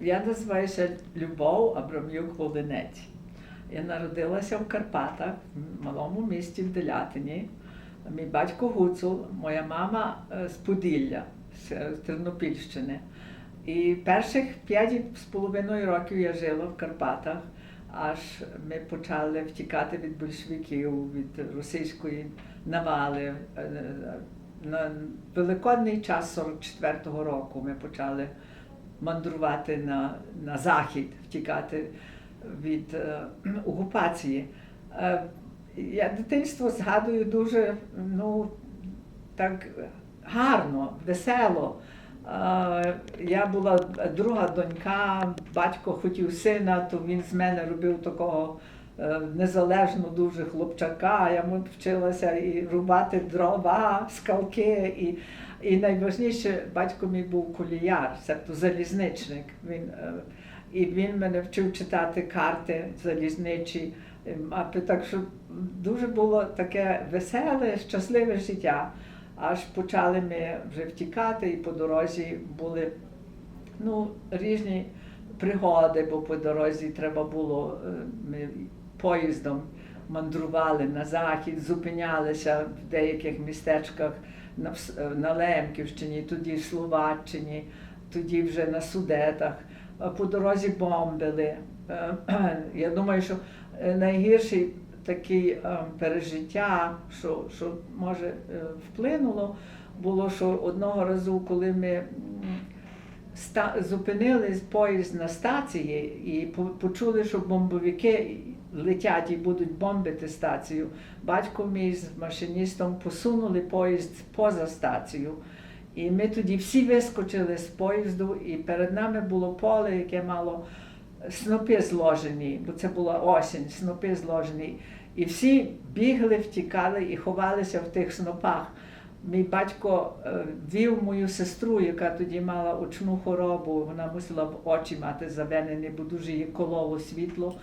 Я називаюся Любов Абрам'юк Волинець. Я народилася в Карпатах, в малому місті в Делятині. Мій батько Гуцул, моя мама е, з Поділля, з е, Тернопільщини. І перших п'ять з половиною років я жила в Карпатах, аж ми почали втікати від большевиків, від російської навали. Е, На великодний час 44-го року ми почали мандрувати на, на захід, втікати від е, окупації. Е, я дитинство згадую дуже ну, так гарно, весело. Е, я була друга донька, батько хотів сина, то він з мене робив такого е, незалежно дуже хлопчака. Я вчилася і рубати дрова, скалки. І, і найважніше, батько мій був коліяр, тобто залізничник. Він, е, і він мене вчив читати карти залізничі. Е. Так що дуже було таке веселе, щасливе життя. Аж почали ми вже втікати, і по дорозі були ну, різні пригоди, бо по дорозі треба було, е, ми поїздом мандрували на захід, зупинялися в деяких містечках на, е, на Лемківщині, тоді в Словаччині, тоді вже на Судетах. Е, По дорозі бомбили. Е, Я думаю, що найгірший такий пережиття, що, що може вплинуло, було, що одного разу, коли ми зупинили поїзд на стації і почули, що бомбовики летять і будуть бомбити стацію, батько мій з машиністом посунули поїзд поза стацію. І ми тоді всі вискочили з поїзду, і перед нами було поле, яке мало снопи зложені, бо це була осінь, снопи зложені. І всі бігли, втікали і ховалися в тих снопах. Мій батько е, вів мою сестру, яка тоді мала очну хворобу, вона мусила в очі мати завенені, бо дуже її кололо світло.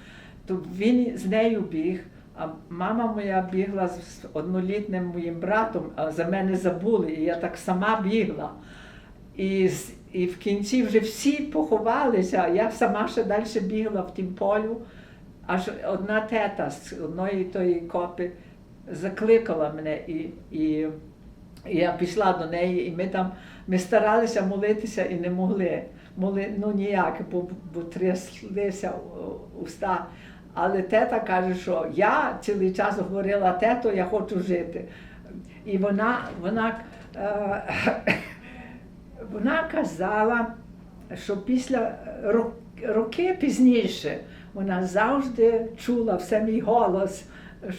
То він з нею біг, а мама моя бігла з однолітним моїм братом, а за мене забули, і я так сама бігла. І, і в кінці вже всі поховалися, а я сама ще далі бігла в тім полю. Аж одна тета з одної тої копи закликала мене, і, і, і я пішла до неї, і ми там ми старалися молитися і не могли. Моли, ну ніяк, бо, бо тряслися уста. Але тета каже, що я цілий час говорила, тето, я хочу жити. І вона, вона, е, вона казала, що після роки пізніше вона завжди чула все мій голос,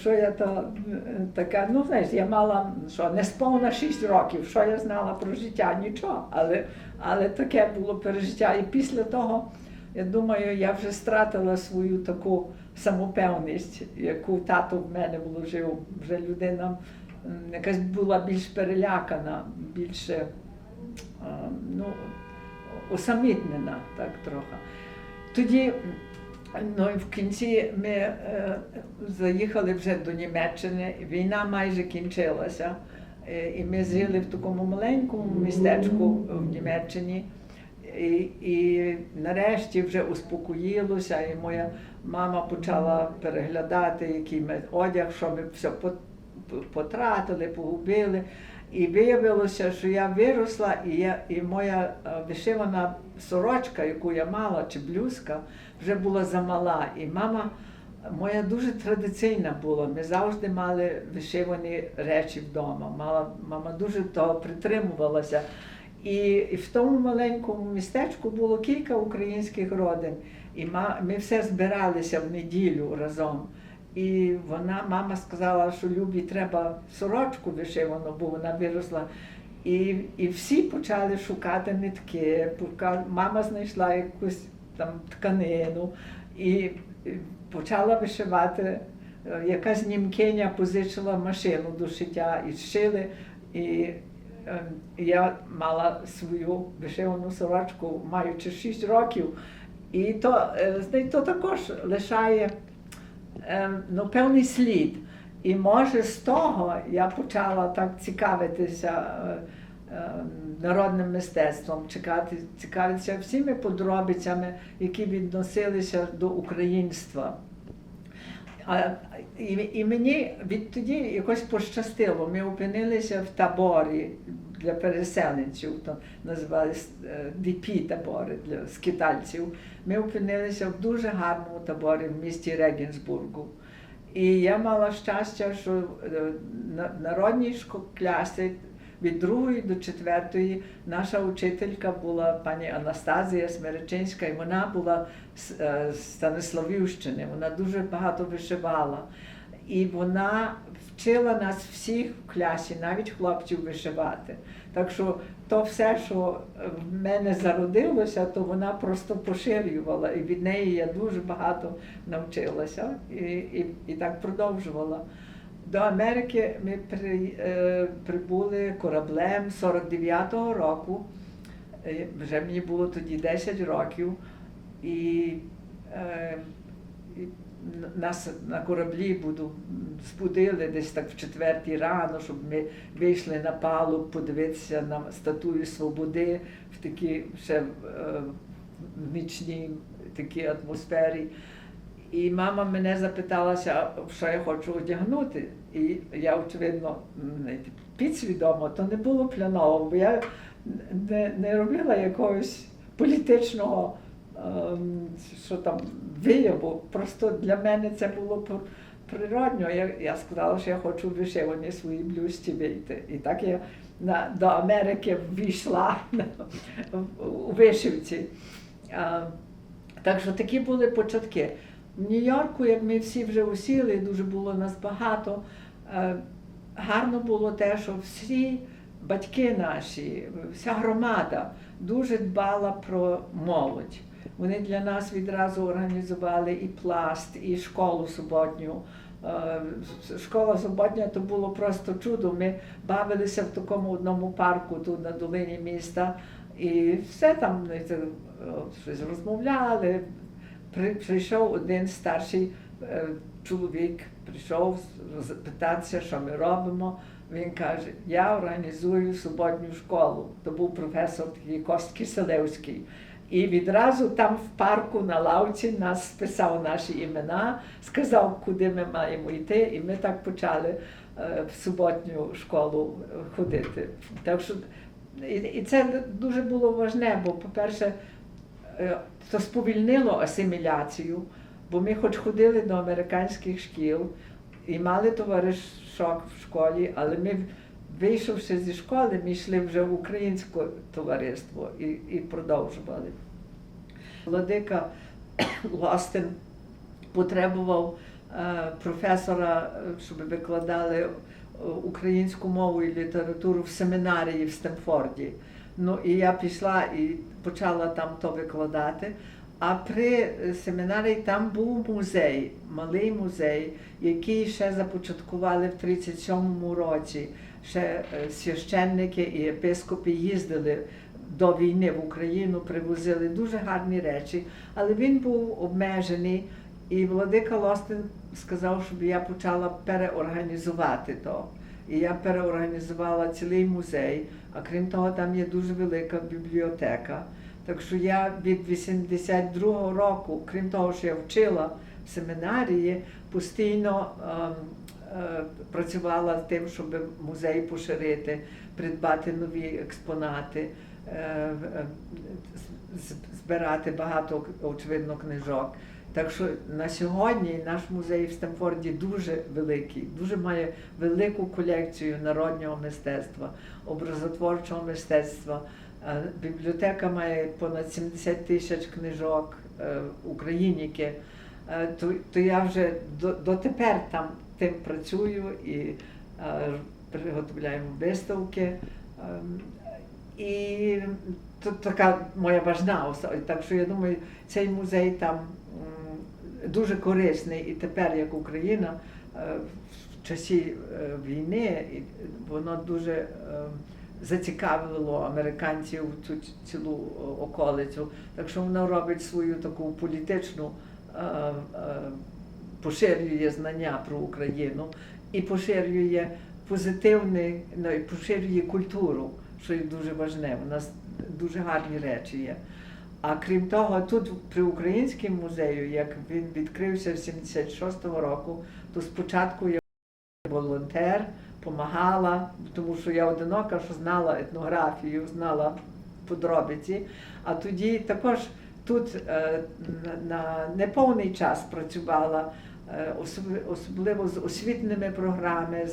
що я то е, така, ну знаєш, я мала що не сповна 6 років, що я знала про життя, нічого. Але, але таке було пережиття. І після того, я думаю, я вже стратила свою таку самопевність, яку тато в мене вложив. Вже людина якась була більш перелякана, більше а, ну, усамітнена так трохи. Тоді ну, в кінці ми е, заїхали вже до Німеччини, війна майже кінчилася. Е, І ми жили в такому маленькому містечку в Німеччині. І, і нарешті вже успокоїлося, і моя мама почала переглядати, який ми одяг, що ми все по- по- потратили, погубили. І виявилося, що я виросла, і, я, і моя е, вишивана сорочка, яку я мала, чи блузка, вже була замала. І мама моя дуже традиційна була. Ми завжди мали вишивані речі вдома. Мала, мама дуже того притримувалася. І, в тому маленькому містечку було кілька українських родин. І ми все збиралися в неділю разом. І вона, мама сказала, що Любі треба сорочку вишивану, бо вона виросла. І, і всі почали шукати нитки. Мама знайшла якусь там тканину і почала вишивати. Е, Якась німкиня позичила машину до шиття і шили. І я мала свою вишивану сорочку, маючи 6 років. І то, е, то також лишає ем, ну, певний слід. І може з того я почала так цікавитися е, е, народним мистецтвом, цікавитися всіми подробицями, які відносилися до українства. А, і, і мені відтоді якось пощастило. Ми опинилися в таборі для переселенців, то називались ДП табори для скитальців. Ми опинилися в дуже гарному таборі в місті Регенсбургу. І я мала щастя, що е, на народній шко- класі від другої до четвертої наша учителька була пані Анастазія Смеречинська, і вона була е, з Станиславівщини. Вона дуже багато вишивала. І вона вчила нас всіх в класі, навіть хлопців вишивати. Так що то все, що в мене зародилося, то вона просто поширювала. І від неї я дуже багато навчилася і, і, і так продовжувала. До Америки ми при, е, прибули кораблем 49-го року. Е, Вже мені було тоді 10 років. І, е, і нас на кораблі буду, збудили десь так в четвертій рано, щоб ми вийшли на палуб подивитися на статую свободи в такій ще е, нічній такій атмосфері. І мама мене запиталася, що я хочу одягнути. І я, очевидно, підсвідомо, то не було планово, бо я не, не робила якогось політичного ем, що там вияву. Просто для мене це було природньо. Я, я сказала, що я хочу вишивані свої блюсті вийти. І так я на, до Америки ввійшла у вишивці. А, так що такі були початки. В Нью-Йорку, як ми всі вже усіли, дуже було нас багато. е, Гарно було те, що всі батьки наші, вся громада дуже дбала про молодь. Вони для нас відразу організували і пласт, і школу суботню. Е, Школа суботня то було просто чудо. Ми бавилися в такому одному парку тут на долині міста, і все там е, розмовляли. При, прийшов один старший е, чоловік, прийшов запитатися, що ми робимо. Він каже: Я організую суботню школу. То був професор такий Кост Киселевський. І відразу там в парку на лавці нас списав наші імена, сказав, куди ми маємо йти, і ми так почали е, в суботню школу ходити. Так що і це дуже було важне, бо, по-перше, е, то сповільнило асиміляцію, бо ми хоч ходили до американських шкіл і мали товаришок в школі, але ми, вийшовши зі школи, ми йшли вже в українське товариство і, і продовжували. Владика Лостин потребував е, професора, е, щоб викладали е, українську мову і літературу в семінарії в Стемфорді. Ну і я пішла і почала там то викладати. А при семінарії там був музей, малий музей, який ще започаткували в 37-му році. Ще е, священники і єпископи їздили до війни в Україну, привозили дуже гарні речі, але він був обмежений. І владика Лостин сказав, щоб я почала переорганізувати то. І я переорганізувала цілий музей, а крім того, там є дуже велика бібліотека. Так що я від 82-го року, крім того, що я вчила в семінарії, постійно ем, е, працювала з тим, щоб музей поширити, придбати нові експонати, е, е, збирати багато, очевидно, книжок. Так що на сьогодні наш музей в Стемфорді дуже великий, дуже має велику колекцію народнього мистецтва, образотворчого мистецтва. Е, Бібліотека має понад 70 тисяч книжок е, україніки. Е, То, то я вже до, дотепер там тим працюю і приготовляємо виставки. Ем, І то така моя важна. Так що я думаю, цей музей там дуже корисний і тепер, як Україна, е, в часі е, війни, воно дуже е, зацікавило американців цю цілу околицю. Так що воно робить свою таку політичну, поширює знання про Україну і поширює позитивне, ну, поширює культуру що є дуже важне. У нас дуже гарні речі є. А крім того, тут при Українському музею, як він відкрився в 76-го року, то спочатку я волонтер, допомагала, тому що я одинока, що знала етнографію, знала подробиці. А тоді також тут е, на, неповний час працювала, е, особливо з освітними програмами,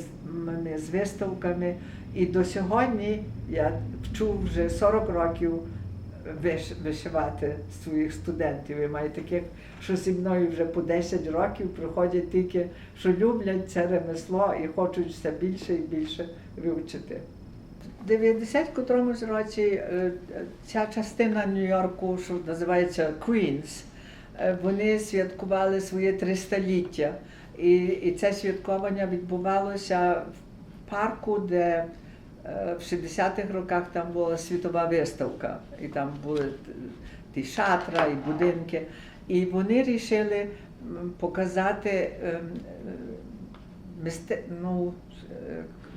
з, виставками. І до сьогодні я вчу вже 40 років вишивати своїх студентів. І маю таких, що зі мною вже по 10 років приходять тільки, що люблять це ремесло і хочуть все більше і більше вивчити. В 90-котромусь році е, ця частина Нью-Йорку, що називається Queens, е, вони святкували своє 300-ліття. І, і це святкування відбувалося в парку, де в 60-х роках там була світова виставка, і там були ті шатра і будинки. І вони вирішили показати ем, ну,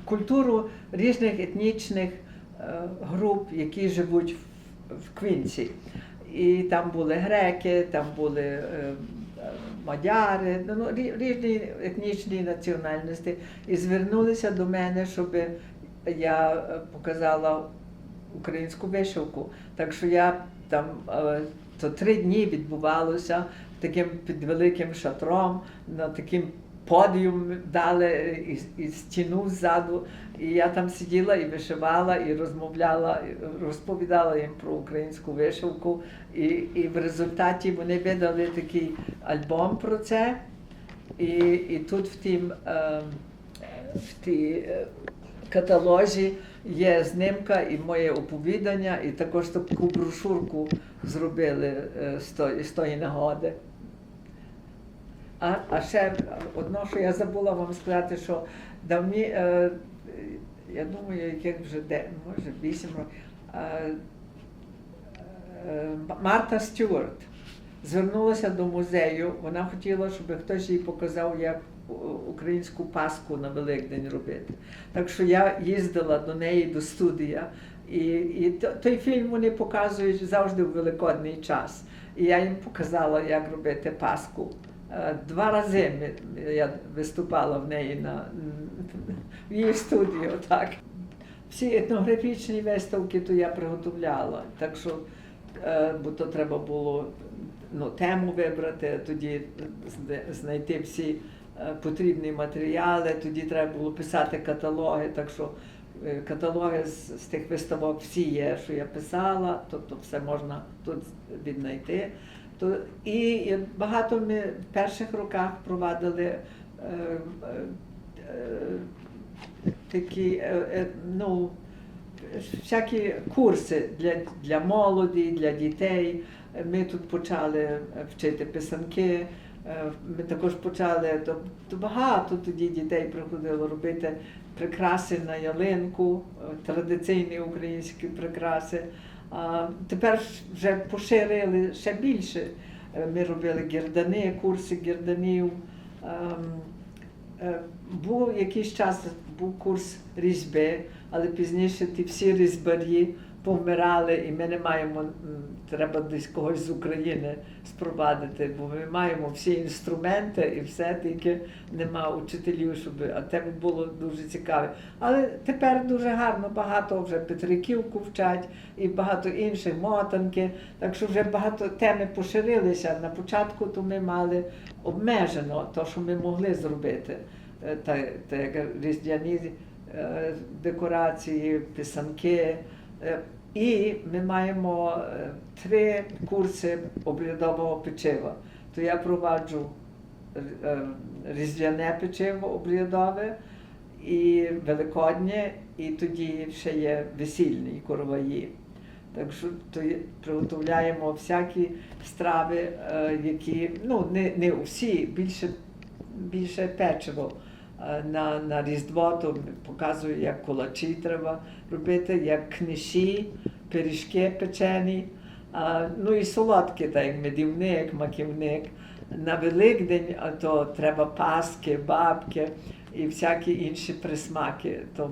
культуру різних етнічних е, груп, які живуть в, Квінці. І там були греки, там були е, мадяри, ну, різні етнічні національності. І звернулися до мене, щоб я е, показала українську вишивку. Так що я там е, то три дні відбувалося таким під великим шатром, на таким подіум дали і, і стіну ззаду. І я там сиділа і вишивала, і розмовляла, розповідала їм про українську вишивку. І, і в результаті вони видали такий альбом про це. І, і тут в тім е, в тій каталозі є знимка і моє оповідання, і також таку брошурку зробили е, з тої, нагоди. А, а ще одно, що я забула вам сказати, що давні, е, я думаю, яких вже де, може, вісім років. Е, е, Марта Стюарт звернулася до музею. Вона хотіла, щоб хтось їй показав, як українську паску на Великдень робити. Так що я їздила до неї до студія, і, і той фільм вони показують завжди у великодний час. І я їм показала, як робити паску. Е, Два рази я виступала в неї на в її студії. Так. Всі етнографічні виставки то я приготовляла. Так що, е, бо то треба було ну, тему вибрати, тоді знайти всі потрібні матеріали, тоді треба було писати каталоги. Так що е, каталоги з, з тих виставок всі є, що я писала, тобто все можна тут віднайти. То, і, багато ми в перших роках провадили е, е, е, такі е, е, ну, всякі курси для, для молоді, для дітей. Ми тут почали е, вчити писанки. Е, Ми також почали то, то багато тоді дітей приходило робити прикраси на ялинку, е, традиційні українські прикраси. А тепер вже поширили ще більше. Е, Ми робили гірдани, курси гірданів. Ем, Був якийсь час був курс різьби, але пізніше ті всі різьбарі повмирали, і ми не маємо, треба десь когось з України спровадити, бо ми маємо всі інструменти і все, тільки нема учителів, щоб а б було дуже цікаве. Але тепер дуже гарно, багато вже Петриківку вчать і багато інших мотанки. Так що вже багато теми поширилися. На початку то ми мали обмежено те, що ми могли зробити. Е, Та, та як різдвяні е, декорації, писанки. Е, І ми маємо е, три курси обрядового печива. То я проваджу е, різдвяне печиво обрядове і великоднє, і тоді ще є весільні короваї. Так що то приготовляємо всякі страви, е, які ну не, не всі, більше, більше печиво. На, на Різдво то показую, як кулачі треба робити, як книші, пиріжки печені, а, ну і солодкі, так як медівник, маківник. На Великдень то треба паски, бабки і всякі інші присмаки. То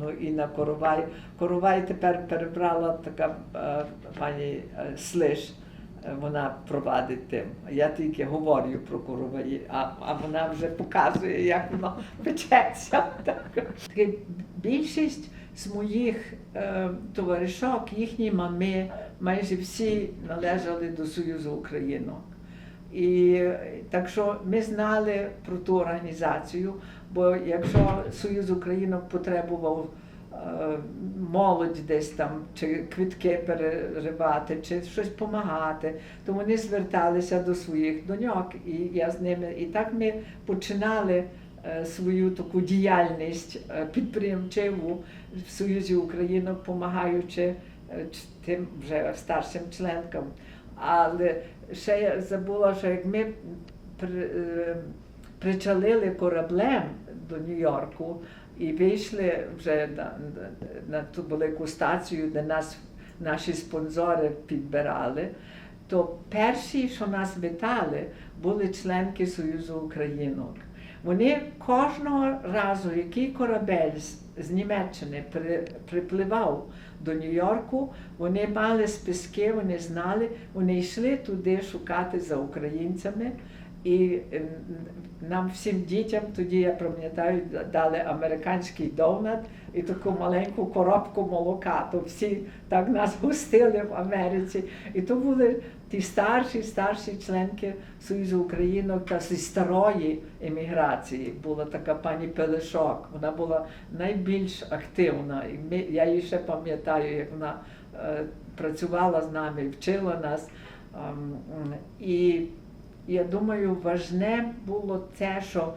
Ну і на Коровай. Коровай тепер перебрала така е, пані е, Слиш. Вона провадить тим. Я тільки говорю про короваї, а, а вона вже показує, як воно печеться. Так. Більшість з моїх е, товаришок, їхні мами, майже всі належали до Союзу Українок. І так що ми знали про ту організацію, бо якщо Союз Українок потребував молодь десь там, чи квітки переривати, чи щось допомагати, то вони зверталися до своїх доньок. І я з ними. І так ми починали е, свою таку діяльність е, підприємчиву в Союзі Українок, допомагаючи е, тим вже старшим членкам. Але ще я забула, що як ми при, причалили кораблем до Нью-Йорку і вийшли вже на, на ту велику стацію, де нас наші спонсори підбирали, то перші, що нас вітали, були членки Союзу Українок. Вони кожного разу, який корабель з, Німеччини при, припливав до Нью-Йорку, вони мали списки, вони знали, вони йшли туди шукати за українцями. І ем, нам всім дітям тоді, я пам'ятаю, дали американський донат і таку маленьку коробку молока. То всі так нас гостили в Америці. І то були ті старші, старші членки Союзу Українок та зі старої еміграції. Була така пані Пелешок. Вона була найбільш активна. І ми, я її ще пам'ятаю, як вона е, працювала з нами, вчила нас. Ем, м, і я думаю, важне було те, що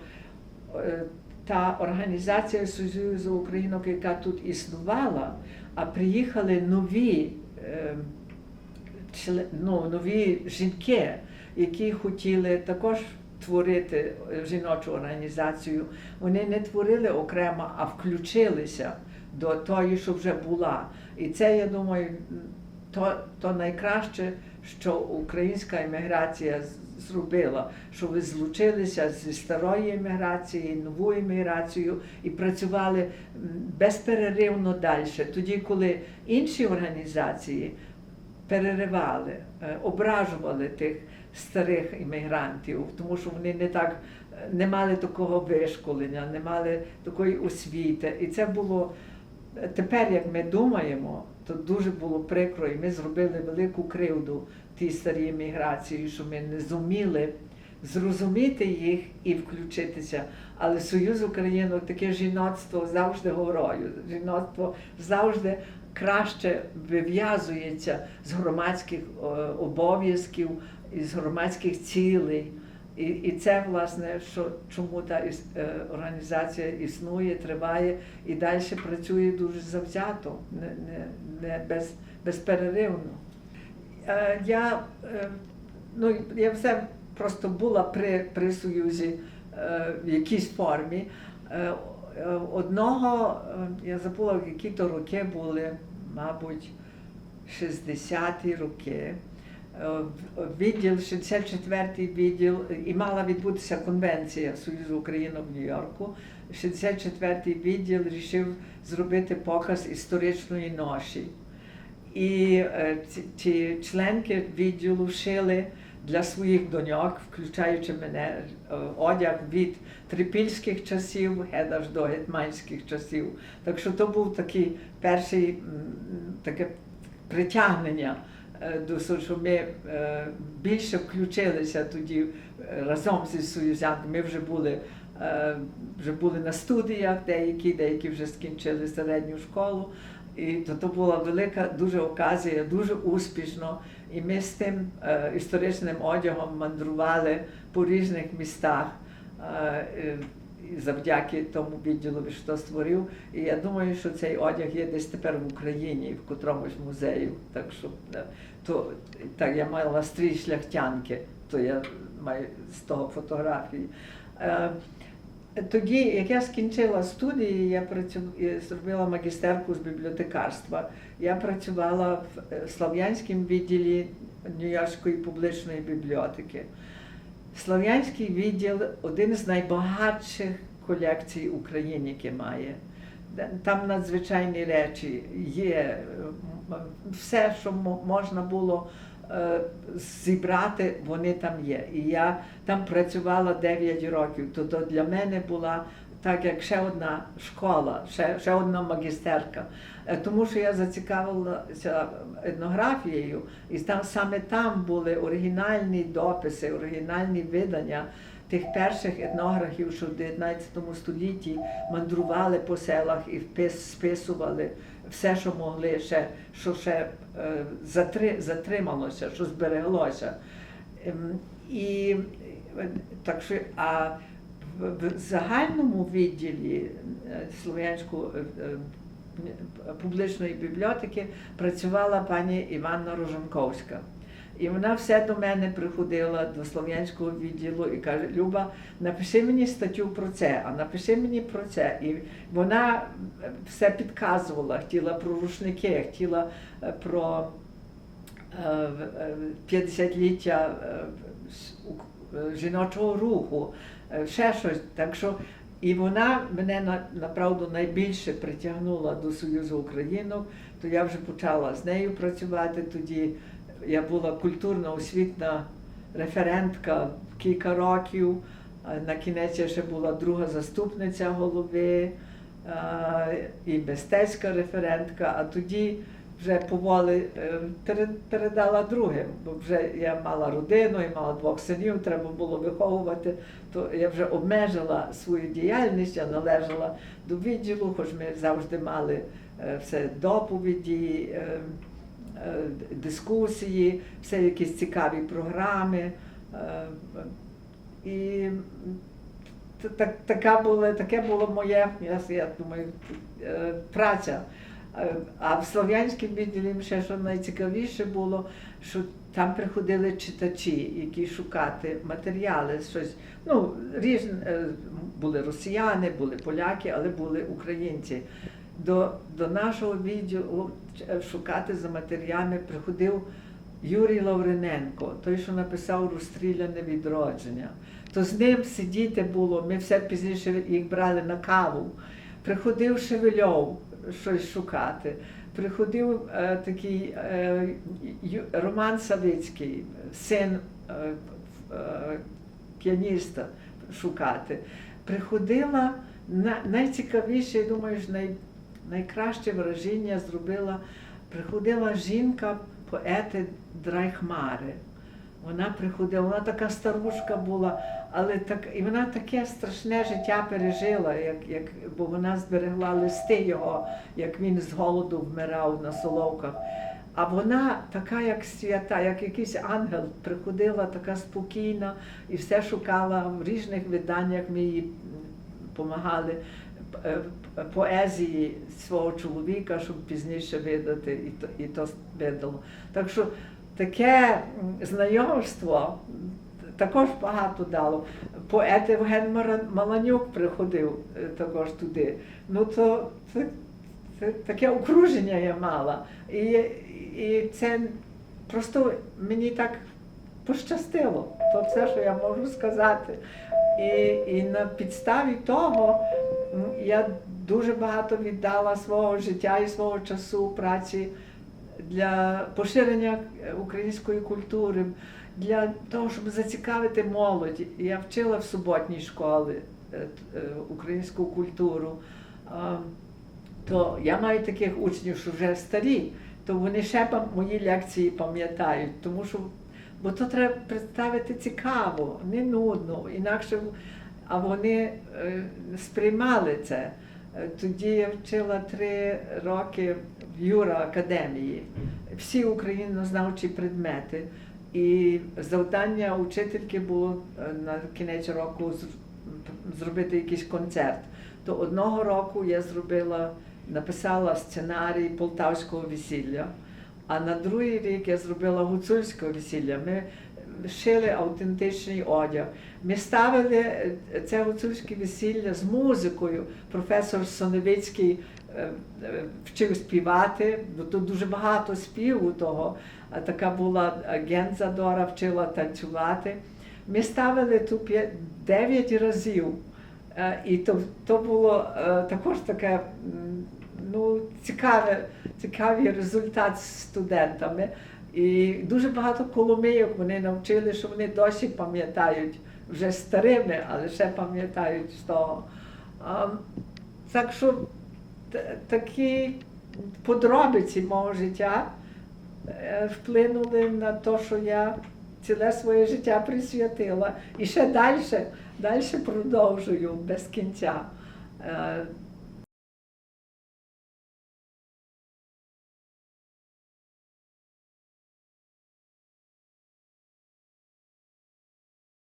е, та організація Союзу Українок, яка тут існувала, а приїхали нові, е, ну, нові жінки, які хотіли також творити е, жіночу організацію. Вони не творили окремо, а включилися до тої, що вже була. І це, я думаю, то, то найкраще, що українська еміграція зробила, що ви злучилися зі старої еміграції, новою еміграцією і працювали безперервно далі. Тоді, коли інші організації переривали, е, ображували тих старих іммігрантів, тому що вони не так е, не мали такого вишколення, не мали такої освіти. І це було е, тепер, як ми думаємо, то дуже було прикро, і ми зробили велику кривду тій старій еміграції, що ми не зуміли зрозуміти їх і включитися. Але Союз Українок, таке жіноцтво завжди горою. Жіноцтво завжди краще вив'язується з громадських е, обов'язків, із громадських цілей. І, і це, власне, що, чому та е, організація існує, триває і далі працює дуже завзято, не, не, не без, безперервно. Е, Я, е, ну, я все просто була при, при Союзі в якійсь формі. Одного, я забула, які то роки були, мабуть, 60-ті роки. Е, Відділ, 64-й відділ, і мала відбутися конвенція Союзу України в Нью-Йорку. 64-й відділ рішив зробити показ історичної ноші. І е, ці, членки відділу шили для своїх доньок, включаючи мене, е, одяг від трипільських часів геть аж до гетьманських часів. Так що то був такий перший таке притягнення е, до того, що ми е, більше включилися тоді е, разом зі союзянками. Ми вже були. Вже були на студіях деякі, деякі вже скінчили середню школу. І то, то була велика дуже оказія, дуже успішно. І ми з тим е, історичним одягом мандрували по різних містах. Е, і завдяки тому відділу, що створив. І я думаю, що цей одяг є десь тепер в Україні, в котромусь музею. Так що е, то так я мала стрій шляхтянки, то я маю з того фотографії. Е, тоді, як я скінчила студії, я працю... зробила магістерку з бібліотекарства. Я працювала в е, Слов'янському відділі Нью-Йоркської публічної бібліотеки. Слов'янський відділ один з найбагатших колекцій України, які має. Там надзвичайні речі є. Все, що мо- можна було е, зібрати, вони там є. І я там працювала 9 років. То, то для мене була так, як ще одна школа, ще, ще одна магістерка. Е, Тому що я зацікавилася етнографією, і там саме там були оригінальні дописи, оригінальні видання тих перших етнографів, що в 19 столітті мандрували по селах і впис- списували все, що могли, ще, що ще е, затри, затрималося, що збереглося. Ем, І е, так що, а в, загальному відділі е, Слов'янської публічної бібліотеки працювала пані Іванна Рожанковська. І вона все до мене приходила до слов'янського відділу і каже: Люба, напиши мені статтю про це, а напиши мені про це. І вона все підказувала, хотіла про рушники, хотіла е, про е, е, 50-ліття е, е, жіночого руху, ще щось. Так що і вона мене на- направду найбільше притягнула до Союзу Українок, то я вже почала з нею працювати. Тоді я була культурна освітна референтка кілька років. На кінець я ще була друга заступниця голови і мистецька референтка, а тоді вже поволі е, передала другим, бо вже я мала родину і мала двох синів, треба було виховувати, то я вже обмежила свою діяльність, я належала до відділу, хоч ми завжди мали е, все доповіді, е, дискусії, все якісь цікаві програми. Е, І так, така була, таке було моє, я, я думаю, е, праця. Е, А в слов'янському відділі ще що найцікавіше було, що там приходили читачі, які шукати матеріали, щось. Ну, різні е, були росіяни, були поляки, але були українці. До, до нашого відділу е, шукати за матеріалами приходив Юрій Лавриненко, той, що написав Розстріляне відродження. То з ним сидіти було, ми все пізніше їх брали на каву. Приходив Шевельов щось шукати. Приходив е, такий е, Роман Савицький, син е, е, піаніста, шукати. Приходила на, найцікавіше, я думаю, най, найкраще враження зробила. Приходила жінка, поети Драйхмари. Вона приходила, вона така старушка була, але так, і вона таке страшне життя пережила, як, як, бо вона зберегла листи його, як він з голоду вмирав на соловках. А вона така, як свята, як якийсь ангел, приходила така спокійна і все шукала в різних виданнях. Ми їй допомагали поезії свого чоловіка, щоб пізніше видати, і то, і то видало. Так що таке знайомство також багато дало. Поет Євген Маланюк приходив е, також туди. Ну то це, це таке окруження я мала. І, і це просто мені так пощастило. То все, що я можу сказати. І, і на підставі того я дуже багато віддала свого життя і свого часу праці для поширення е, української культури, для того, щоб зацікавити молодь. Я вчила в суботній школі е, е, українську культуру. То я маю таких учнів, що вже старі, то вони ще мої лекції пам'ятають, тому що бо то треба представити цікаво, не нудно, інакше а вони е, сприймали це. Е, Тоді я вчила три роки в Юра Академії, всі українознавчі предмети. І завдання учительки було е, на кінець року зробити якийсь концерт. То одного року я зробила, написала сценарій полтавського весілля, а на другий рік я зробила гуцульське весілля. Ми шили автентичний одяг. Ми ставили е, це гуцульське весілля з музикою. Професор Соневицький е, е, вчив співати, бо тут дуже багато співу того. Така була агент Задора, вчила танцювати. Ми ставили тут 9 разів І то, то було також таке ну, цікаве, цікавий результат з студентами. І дуже багато коломийок вони навчили, що вони досі пам'ятають вже старими, але ще пам'ятають з того. А, так що такі подробиці мого життя е, вплинули на те, що я ціле своє життя присвятила. І ще далі, далі продовжую без кінця. Е,